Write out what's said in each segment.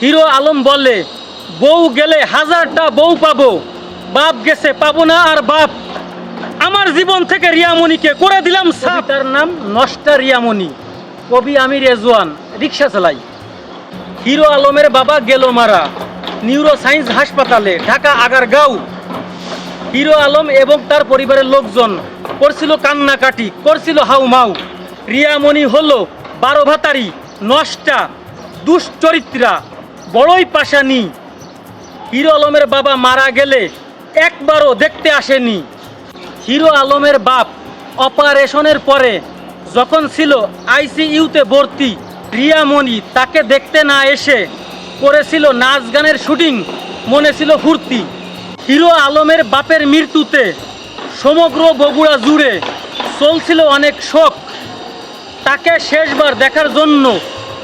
Hero Alam বলে, বউ গেলে হাজারটা বউ পাবো, বাপ গেছে পাবো না আর বাপ। আমার জীবন থেকে রিয়ামণিকে করে দিলাম তার নাম নষ্টা রিয়ামণি। কবি আমি রেজওয়ান রিক্সা চালাই। হিরো আলমের বাবা গেল মারা নিউরো সায়েন্স হাসপাতালে, ঢাকা আগারগাঁও। হিরো আলম এবং তার পরিবারের লোকজন করছিল কান্নাকাটি, করছিল হাউ হাউমাউ। রিয়ামণি হলো বারো ভাতারি, নষ্টা, দুশ্চরিত্রা। বড়ই পাশানি হিরো আলমের বাবা মারা গেলে একবারও দেখতে আসেনি। হিরো আলমের বাপ অপারেশনের পরে যখন ছিল আইসিইউতে ভর্তি রিয়ামণি তাকে দেখতে না এসে করেছিল নাচ গানের শুটিং, মনে ছিল ফুর্তি। হিরো আলমের বাপের মৃত্যুতে সমগ্র বগুড়া জুড়ে চলছিল অনেক শোক। তাকে শেষবার দেখার জন্য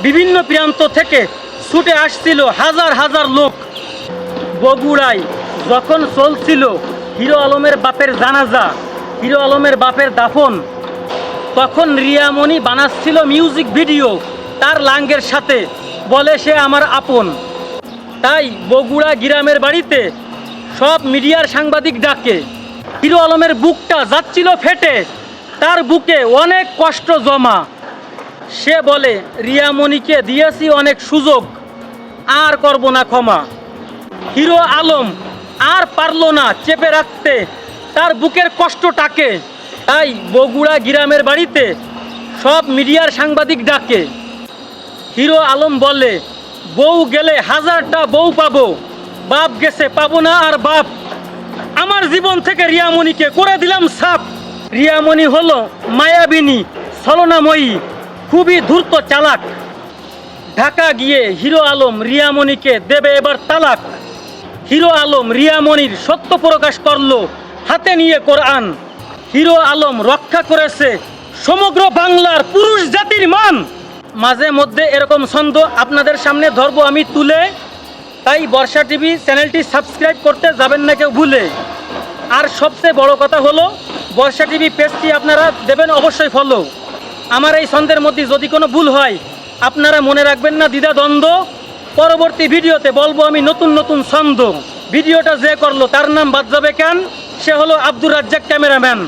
বিভিন্ন প্রান্ত থেকে ছুটে আসছিল হাজার হাজার লোক। বগুড়ায় যখন চলছিল হিরো আলমের বাপের জানাজা, হিরো আলমের বাপের দাফন, তখন রিয়ামণি বানাচ্ছিল মিউজিক ভিডিও, তার লাঙ্গের সাথে, বলে সে আমার আপন। তাই বগুড়া গ্রামের বাড়িতে সব মিডিয়ার সাংবাদিক ডাকে। হিরো আলমের বুকটা যাচ্ছিল ফেটে, তার বুকে অনেক কষ্ট জমা। সে বলে, রিয়ামণিকে দিয়েছি অনেক সুযোগ। আর করব না ক্ষমা। হিরো আলম আর পারল না চেপে রাখতে। তার বুকের কষ্টটাকে। তাই বগুড়া গ্রামের বাড়িতে সব মিডিয়ার সাংবাদিক ডাকে। হিরো আলম বলে, বউ গেলে হাজারটা বউ পাবো। বাপ গেছে পাবো না আর বাপ। আমার জীবন থেকে রিয়ামণিকে করে দিলাম সাপ। রিয়ামণি হলো মায়াবিনী, ছলনাময়ী, খুবই ধূর্ত চালাক। ঢাকা গিয়ে হিরো আলম রিয়ামণিকে দেবে এবার তালাক। হিরো আলম রিয়ামণির সত্য প্রকাশ করল হাতে নিয়ে কোরআন। হিরো আলম রক্ষা করেছে সমগ্র বাংলার পুরুষ জাতির মান। মাঝে মধ্যে এরকম ছন্দ আপনাদের সামনে ধরবো আমি তুলে। তাই বর্ষা টিভি চ্যানেলটি সাবস্ক্রাইব করতে যাবেন না কেউ ভুলে। আর সবচেয়ে বড় কথা হলো, বর্ষা টিভি পেজটি আপনারা দেবেন অবশ্যই ফলো আমার এই ছন্দের মধ্যে যদি কোনো ভুল হয় আপনারা মনে রাখবেন না, দ্বিধা, দ্বন্দ্ব। পরবর্তী ভিডিওতে বলব আমি নতুন নতুন ছন্দ। ভিডিওটা যে করল, তার নাম বাদ যাবে কেন? সে হলো আব্দুর রাজ্জাক ক্যামেরাম্যান।